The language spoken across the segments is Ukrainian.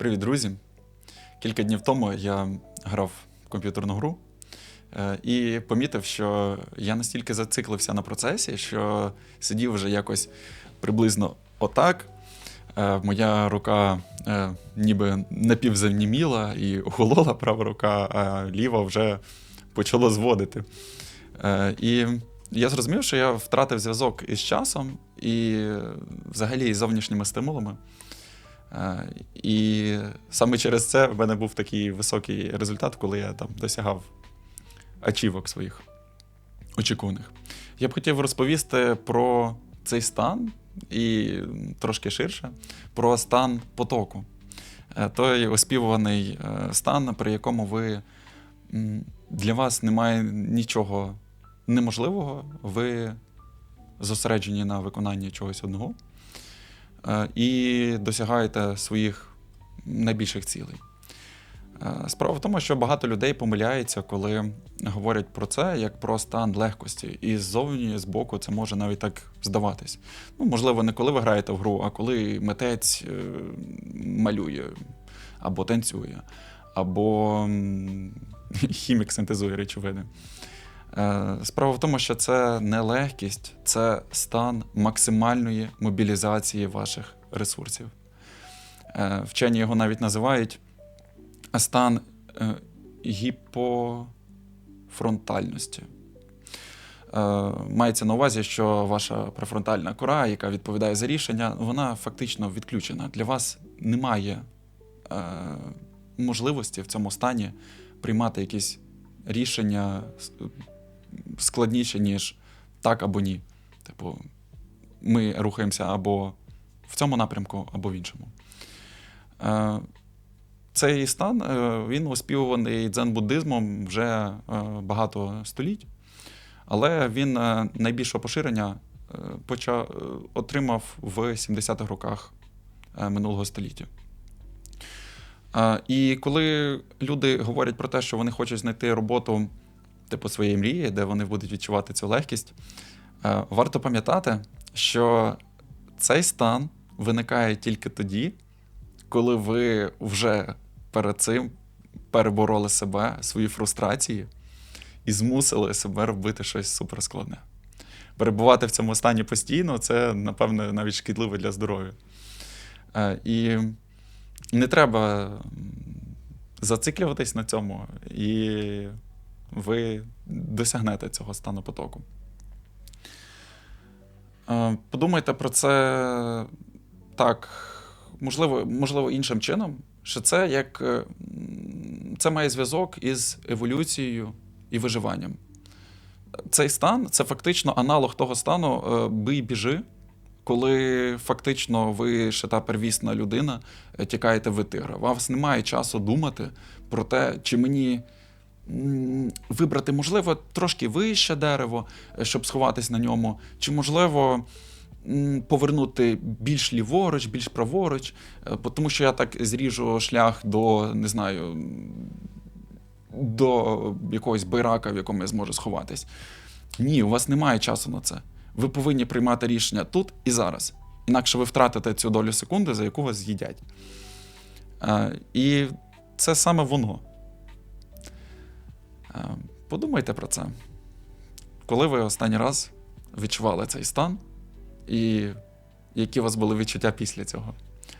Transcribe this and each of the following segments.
Привіт, друзі! Кілька днів тому я грав в комп'ютерну гру е, і помітив, що я настільки зациклився на процесі, що сидів вже якось приблизно отак. Е, Моя рука е, ніби напівзаніміла і охолола права рука, а ліва вже почала зводити. І я зрозумів, що я втратив зв'язок із часом і взагалі із зовнішніми стимулами. Е, І саме через це в мене був такий високий результат, коли я там досягав ачівок своїх очікуваних. Я б хотів розповісти про цей стан і трошки ширше про стан потоку. Е, Той оспівуваний е, стан, при якому ви для вас немає нічого неможливого, ви зосереджені на виконанні чогось одного і досягаєте своїх найбільших цілей. Е, Справа в тому, що багато людей помиляються, коли говорять про це як про стан легкості. І ззовні, з боку, це може навіть так здаватись. Ну, можливо, не коли ви граєте в гру, а коли митець е, малює або танцює, або хімік синтезує речовини. Е, Справа в тому, що це не легкість, це стан максимальної мобілізації ваших ресурсів. Е, Вчені його навіть називають стан е, гіпофронтальності. Е, Мається на увазі, що ваша префронтальна кора, яка відповідає за рішення, вона фактично відключена. Для вас немає можливості в цьому стані приймати якісь рішення с- складніші, ніж так або ні. Типу, ми рухаємося або в цьому напрямку, або в іншому. Е, Цей стан е, він оспівуваний дзен-буддизмом вже е, багато століть, але він е, найбільшого поширення поча- е, отримав в 70-х роках минулого століття. І коли люди говорять про те, що вони хочуть знайти роботу типу своєї мрії, де вони будуть відчувати цю легкість, е, варто пам'ятати, що цей стан виникає тільки тоді, коли ви вже перед цим перебороли себе, свої фрустрації і змусили себе робити щось суперскладне. Перебувати в цьому стані постійно це, напевно, навіть шкідливо для здоров'я. Е, І не треба зациклюватись на цьому, і ви досягнете цього стану потоку. Е, Подумайте про це так, можливо, можливо, іншим чином, що це як е, це має зв'язок із еволюцією і виживанням. Цей стан це фактично аналог того стану е, бий біжи, коли фактично ви ще та первісна людина тікаєте від тигра. У вас немає часу думати про те, чи мені вибрати, можливо, трошки вище дерево, е, щоб сховатись на ньому, чи можливо. Повернути більш ліворуч, більш праворуч, е, тому що я так зріжу шлях до, не знаю, до якогось байрака, в якому я зможу сховатись. Ні, у вас немає часу на це. Ви повинні приймати рішення тут і зараз. Інакше ви втратите цю долю секунди, за яку вас з'їдять. Е, І це саме воно. Е, Подумайте про це. Коли ви останній раз відчували цей стан, і які у вас були відчуття після цього?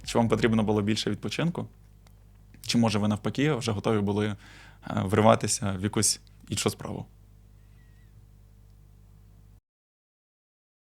Чи вам потрібно було більше відпочинку? Чи може ви навпаки вже готові були е, вриватися в якусь іншу справу?